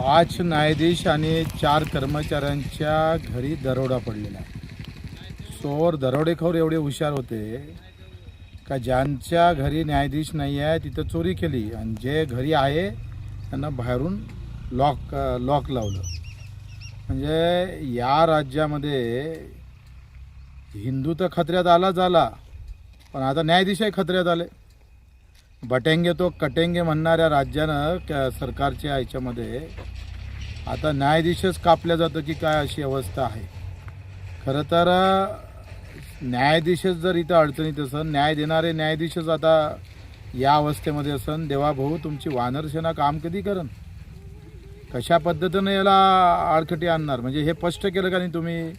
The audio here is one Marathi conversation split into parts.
पाच न्यायाधीश आणि चार कर्मचाऱ्यांच्या घरी दरोडा पडलेला आहे. चोर दरोडेखोर एवढे हुशार होते का ज्यांच्या घरी न्यायाधीश नाही आहे तिथं चोरी केली. आणि जे घरी आहे त्यांना बाहेरून लॉक लॉक लावलं. म्हणजे या राज्यामध्ये हिंदू तर खत्र्यात आलाच आला पण आता न्यायाधीशही खत्र्यात आले. बटेंगे तो कटेंगे म्हणणाऱ्या राज्यानं क सरकारच्या ह्याच्यामध्ये आता न्यायाधीशच कापल्या जातं की काय अशी अवस्था आहे. खरं तर न्यायाधीशच जर इथं अडचणीत असन न्याय देणारे न्यायाधीशच आता या अवस्थेमध्ये असन देवा भाऊ तुमची वानरसेना काम कधी करन कशा पद्धतीनं याला अडखटी आणणार? म्हणजे हे स्पष्ट केलं का नाही तुम्ही?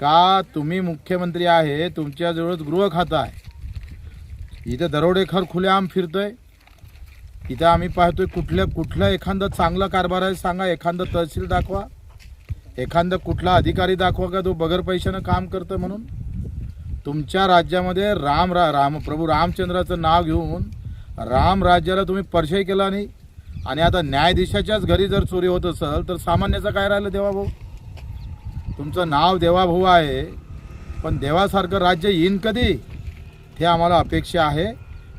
का तुम्ही मुख्यमंत्री आहे तुमच्याजवळच गृह खातं आहे? इथं दरोडेखोर खुलेआम फिरतोय. इथं आम्ही पाहतोय कुठल्या कुठलं एखादं चांगला कारभार आहे सांगा. एखादं तहसील दाखवा. एखादं कुठला अधिकारी दाखवा का तो बगर पैशानं काम करतं म्हणून. तुमच्या राज्यामध्ये राम रा राम प्रभू रामचंद्राचं नाव घेऊन राम राज्याला तुम्ही परिचय केला नाही. आणि आता न्यायाधीशाच्याच घरी जर चोरी होत असेल तर सामान्याचं काय राहिलं देवाभाऊ? तुमचं नाव देवाभाऊ आहे पण देवासारखं राज्य येईन कधी? हे आम्हाला अपेक्षा आहे.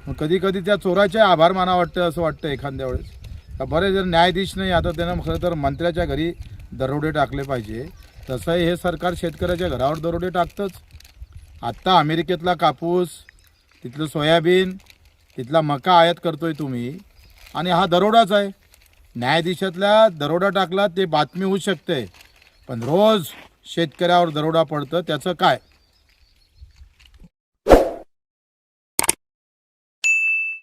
मग कधी कधी त्या चोराचे आभार माना वाटतं असं वाटतं एखाद्या वेळेस. बरे जर न्यायाधीश नाही आता त्यानं खरं तर मंत्र्याच्या घरी दरोडे टाकले पाहिजे. तसंही हे सरकार शेतकऱ्याच्या घरावर दरोडे टाकतंच. आत्ता अमेरिकेतला कापूस तिथलं सोयाबीन तिथला मका आयात करतोय तुम्ही. आणि हा दरोडाच आहे. न्यायाधीशातल्या दरोडा टाकला ते बातमी होऊ शकते. पण रोज शेतकऱ्यावर दरोडा पडतं त्याचं काय?